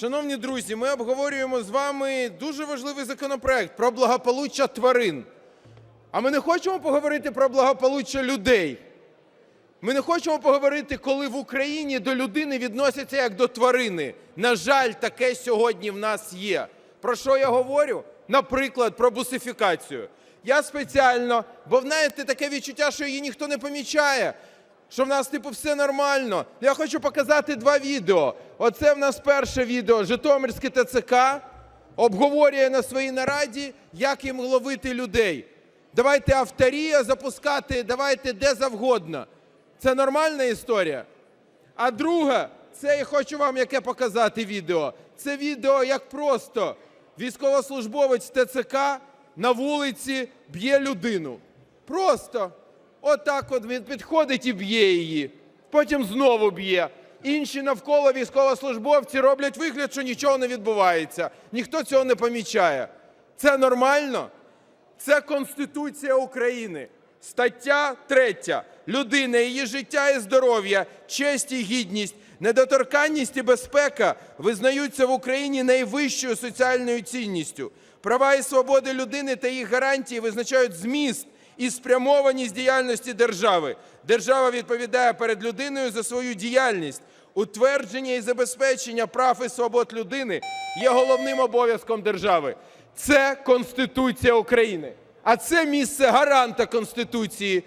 Шановні друзі, ми обговорюємо з вами дуже важливий законопроект про благополуччя тварин. А ми не хочемо поговорити про благополуччя людей. Ми не хочемо поговорити, коли в Україні до людини відносяться як до тварини. На жаль, таке сьогодні в нас є. Про що я говорю? Наприклад, про бусифікацію. Я спеціально, бо знаєте, таке відчуття, що її ніхто не помічає, що в нас типу все нормально. Я хочу показати два відео. Оце в нас перше відео. Житомирське ТЦК обговорює на своїй нараді, як їм ловити людей. Давайте авторія запускати, давайте де завгодно. Це нормальна історія. А друге, це я хочу вам яке показати відео. Це відео, як просто військовослужбовець ТЦК на вулиці б'є людину. Просто отак от він підходить і б'є її. Потім знову б'є. Інші навколо військовослужбовці роблять вигляд, що нічого не відбувається. Ніхто цього не помічає. Це нормально? Це Конституція України. Стаття 3. Людина, її життя і здоров'я, честь і гідність, недоторканність і безпека визнаються в Україні найвищою соціальною цінністю. Права і свободи людини та їх гарантії визначають зміст і спрямованість діяльності держави. Держава відповідає перед людиною за свою діяльність. Утвердження і забезпечення прав і свобод людини є головним обов'язком держави. Це Конституція України. А це місце гаранта Конституції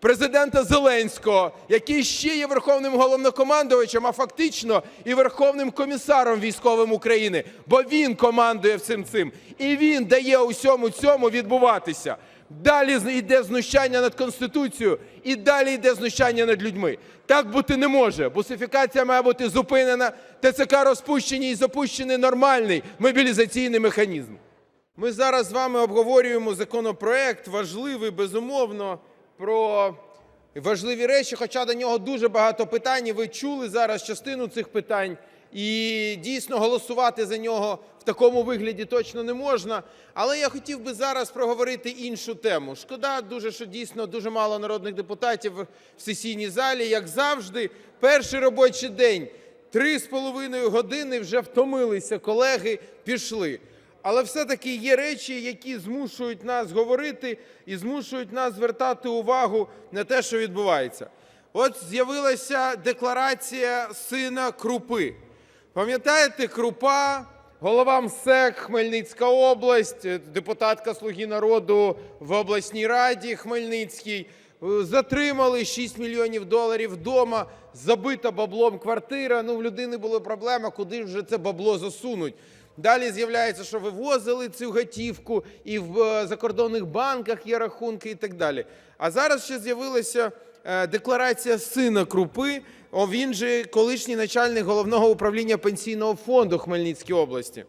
президента Зеленського, який ще є верховним головнокомандувачем, а фактично і верховним комісаром військовим України, бо він командує всім цим, і він дає усьому цьому відбуватися. Далі йде знущання над Конституцією, і далі йде знущання над людьми. Так бути не може. Бусифікація має бути зупинена, ТЦК розпущені і запущений нормальний мобілізаційний механізм. Ми зараз з вами обговорюємо законопроект, важливий, безумовно, про важливі речі, хоча до нього дуже багато питань. і Ви чули зараз частину цих питань. І дійсно голосувати за нього в такому вигляді точно не можна. Але я хотів би зараз проговорити іншу тему. Шкода дуже, що дійсно дуже мало народних депутатів в сесійній залі. Як завжди, перший робочий день, три з половиною години вже втомилися колеги, пішли. Але все-таки є речі, які змушують нас говорити і змушують нас звертати увагу на те, що відбувається. От з'явилася декларація сина Крупи. Пам'ятаєте, Крупа, голова МСЕК, Хмельницька область, депутатка «Слуги народу» в обласній раді Хмельницькій. Затримали 6 мільйонів доларів вдома, забита баблом квартира. Ну, в людини була проблема, куди вже це бабло засунуть. Далі з'являється, що вивозили цю готівку, і в е, закордонних банках є рахунки і так далі. А зараз ще з'явилася е, декларація сина Крупи, він же колишній начальник головного управління пенсійного фонду Хмельницької області.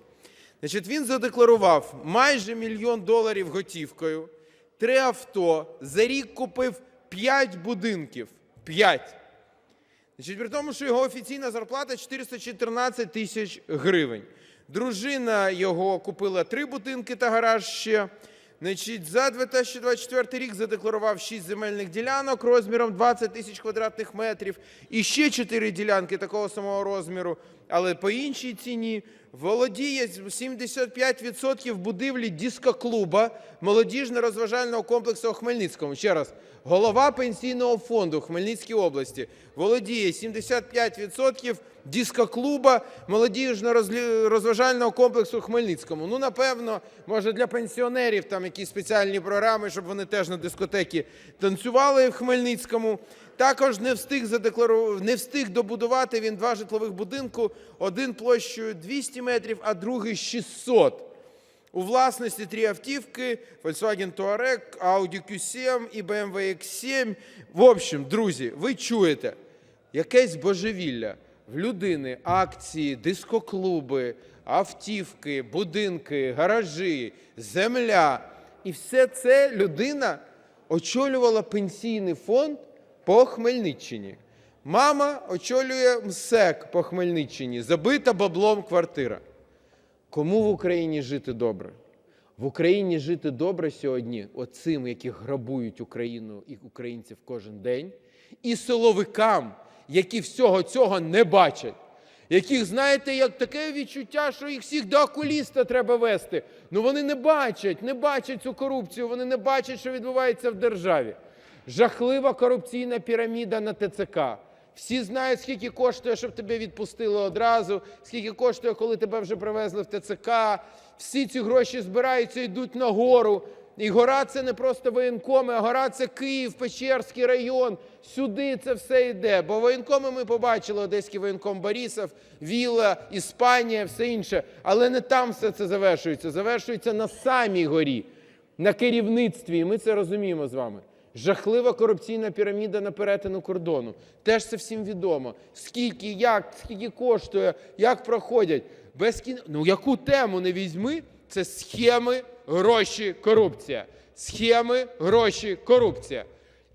Значить, він задекларував майже мільйон доларів готівкою, три авто, за рік купив п'ять будинків. П'ять. Значить, при тому, що його офіційна зарплата 414 тисяч гривень. Дружина його купила три будинки та гараж ще. Значить, за 2024 рік задекларував 6 земельних ділянок розміром 20 тисяч квадратних метрів і ще 4 ділянки такого самого розміру, але по іншій ціні. Володіє 75% будівлі дискоклуба молодіжно-розважального комплексу у Хмельницькому. Ще раз, голова пенсійного фонду Хмельницькій області володіє 75% дискоклуба молодіжно-розважального комплексу у Хмельницькому. Ну, напевно, може для пенсіонерів там якісь спеціальні програми, щоб вони теж на дискотеки танцювали в Хмельницькому. Також не встиг задеклару... не встиг добудувати він два житлових будинку, один площею 200 метрів, а другий 600. У власності три автівки: Volkswagen Touareg, Audi Q7 і BMW X7. В общем, друзі, ви чуєте, якесь божевілля. В людини акції, дискоклуби, автівки, будинки, гаражі, земля. І все це людина очолювала пенсійний фонд по Хмельниччині. Мама очолює МСЕК по Хмельниччині, забита баблом квартира. Кому в Україні жити добре? В Україні жити добре сьогодні оцим, які грабують Україну і українців кожен день, і силовикам, які всього цього не бачать. яких, знаєте, як таке відчуття, що їх всіх до окуліста треба вести. Ну вони не бачать, не бачать цю корупцію, вони не бачать, що відбувається в державі. Жахлива корупційна піраміда на ТЦК. Всі знають, скільки коштує, щоб тебе відпустили одразу, скільки коштує, коли тебе вже привезли в ТЦК. Всі ці гроші збираються, йдуть на гору. І гора це не просто воєнкоми, а гора це Київ, Печерський район. Сюди це все йде. Бо воєнкоми ми побачили Одеський воєнком Борисов, Віла, Іспанія, все інше. Але не там все це завершується. Завершується на самій горі, на керівництві. І ми це розуміємо з вами. Жахлива корупційна піраміда на перетину кордону. Теж це всім відомо. Скільки, як, скільки коштує, як проходять. Без кін... Ну яку тему не візьми, це схеми, гроші, корупція. Схеми, гроші, корупція.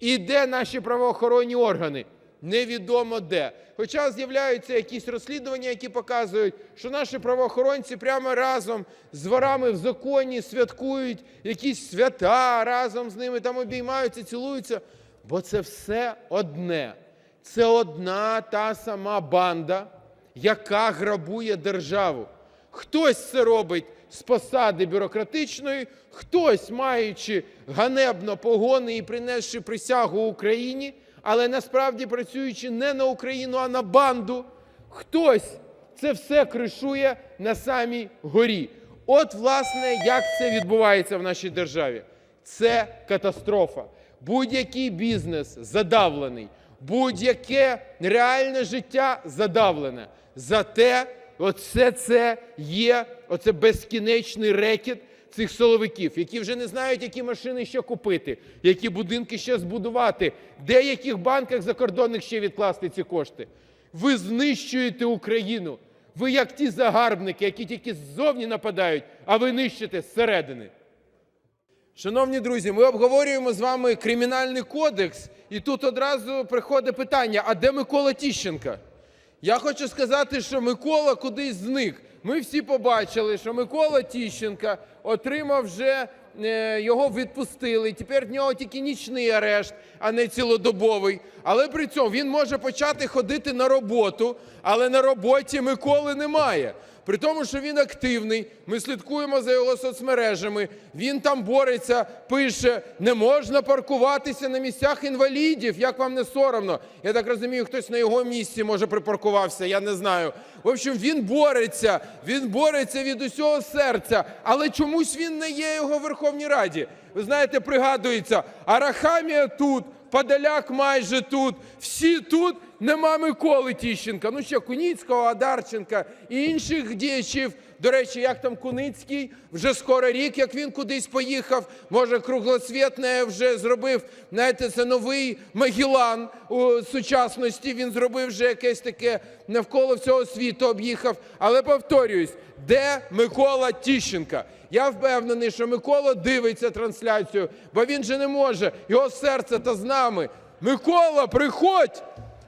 І де наші правоохоронні органи? Невідомо де. Хоча з'являються якісь розслідування, які показують, що наші правоохоронці прямо разом з ворами в законі святкують якісь свята, разом з ними там обіймаються, цілуються. Бо це все одне. Це одна та сама банда, яка грабує державу. Хтось це робить з посади бюрократичної, хтось, маючи ганебно погони і принесши присягу Україні, але насправді працюючи не на Україну, а на банду, хтось це все кришує на самій горі. От, власне, як це відбувається в нашій державі. Це катастрофа. Будь-який бізнес задавлений, будь-яке реальне життя задавлене. Зате оце це є оце безкінечний рекет цих силовиків, які вже не знають, які машини ще купити, які будинки ще збудувати, де яких банках закордонних ще відкласти ці кошти. Ви знищуєте Україну. Ви як ті загарбники, які тільки ззовні нападають, а ви нищите зсередини. Шановні друзі, ми обговорюємо з вами кримінальний кодекс, і тут одразу приходить питання: а де Микола Тіщенка? Я хочу сказати, що Микола кудись зник. Ми всі побачили, що Микола Тіщенка отримав вже е, його відпустили. Тепер в нього тільки нічний арешт, а не цілодобовий. Але при цьому він може почати ходити на роботу, але на роботі Миколи немає. При тому, що він активний, ми слідкуємо за його соцмережами. Він там бореться, пише: не можна паркуватися на місцях інвалідів. Як вам не соромно? Я так розумію, хтось на його місці може припаркувався. Я не знаю. В общем, він бореться, він бореться від усього серця, але чомусь він не є його в Верховній Раді. Ви знаєте, пригадується, Арахамія тут. Подоляк майже тут, всі тут, нема Миколи Тіщенка. Ну ще Куніцького, Адарченка і інших діячів. До речі, як там Куницький, вже скоро рік, як він кудись поїхав. Може, круглосвітне вже зробив. Знаєте, це новий Магілан у сучасності. Він зробив вже якесь таке навколо всього світу об'їхав. Але повторююсь, де Микола Тіщенка? Я впевнений, що Микола дивиться трансляцію, бо він же не може. Його серце та з нами. Микола, приходь!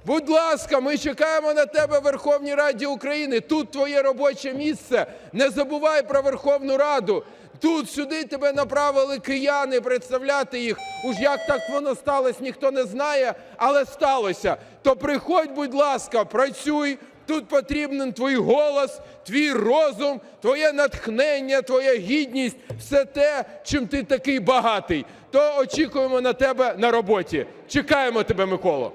Будь ласка, ми чекаємо на тебе в Верховній Раді України. Тут твоє робоче місце. Не забувай про Верховну Раду. Тут сюди тебе направили кияни представляти їх. Уж як так воно сталося, ніхто не знає, але сталося. То приходь, будь ласка, працюй. Тут потрібен твій голос, твій розум, твоє натхнення, твоя гідність, все те, чим ти такий багатий. То очікуємо на тебе на роботі. Чекаємо тебе, Миколо.